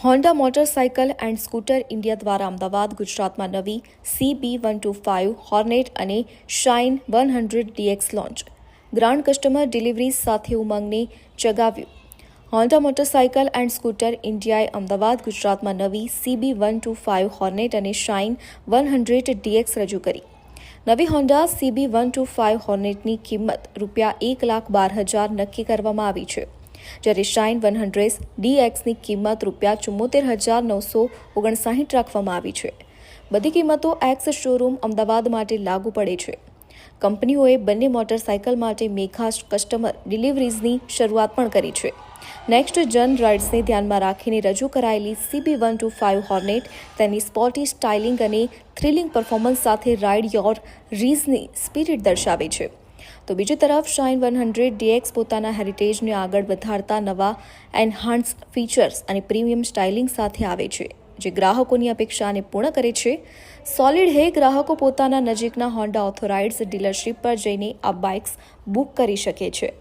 Honda motorcycle and scooter India દ્વારા અમદાવાદ, ગુજરાતમાં નવી CB one two five Hornet અને Shine one hundred DX launch grand customer delivery સાથે ઉમંગને ચગાવ્યું. હોન્ડા મોટરસાયકલ એન્ડ સ્કૂટર ઇન્ડિયાએ અમદાવાદ, ગુજરાતમાં નવી CB one two five Hornet અને શાઇન વન હંડ્રેડ ડીએક્સ રજૂ કરી. નવી Honda CB one two five હોર્નેટની કિંમત રૂપિયા એક લાખ બાર હજાર નક્કી કરવામાં આવી છે. જ્યારે શાઇન વન હંડ્રેડ ડીએક્સની કિંમત રૂપિયા ચુમ્મોતેર હજાર નવસો ઓગણસાઠ રાખવામાં આવી છે. બધી કિંમતો એક્સ શોરૂમ અમદાવાદ માટે લાગુ પડે છે. કંપનીઓએ બંને મોટરસાયકલ માટે મેઘા કસ્ટમર ડિલિવરીઝની શરૂઆત પણ કરી છે. નેક્સ્ટ જન રાઇડ્સને ધ્યાનમાં રાખીને રજૂ કરાયેલી CB one two five Hornet, તેની સ્પોર્ટી સ્ટાઇલિંગ અને થ્રિલિંગ પરફોર્મન્સ સાથે રાઇડ યોર રીઝની સ્પિરિટ દર્શાવે છે. તો બીજી તરફ શાઇન વન હંડ્રેડ ડીએક્સ પોતાના હેરિટેજને આગળ વધારતા નવા એન્હાન્સ ફીચર્સ અને પ્રીમિયમ સ્ટાઇલિંગ સાથે આવે છે, જે ગ્રાહકોની અપેક્ષાને પૂર્ણ કરે છે. સોલિડ હે ગ્રાહકો પોતાના નજીકના હોન્ડા ઓથોરાઇડ્સ ડીલરશીપ પર જઈને આ બાઇક્સ બુક કરી શકે છે.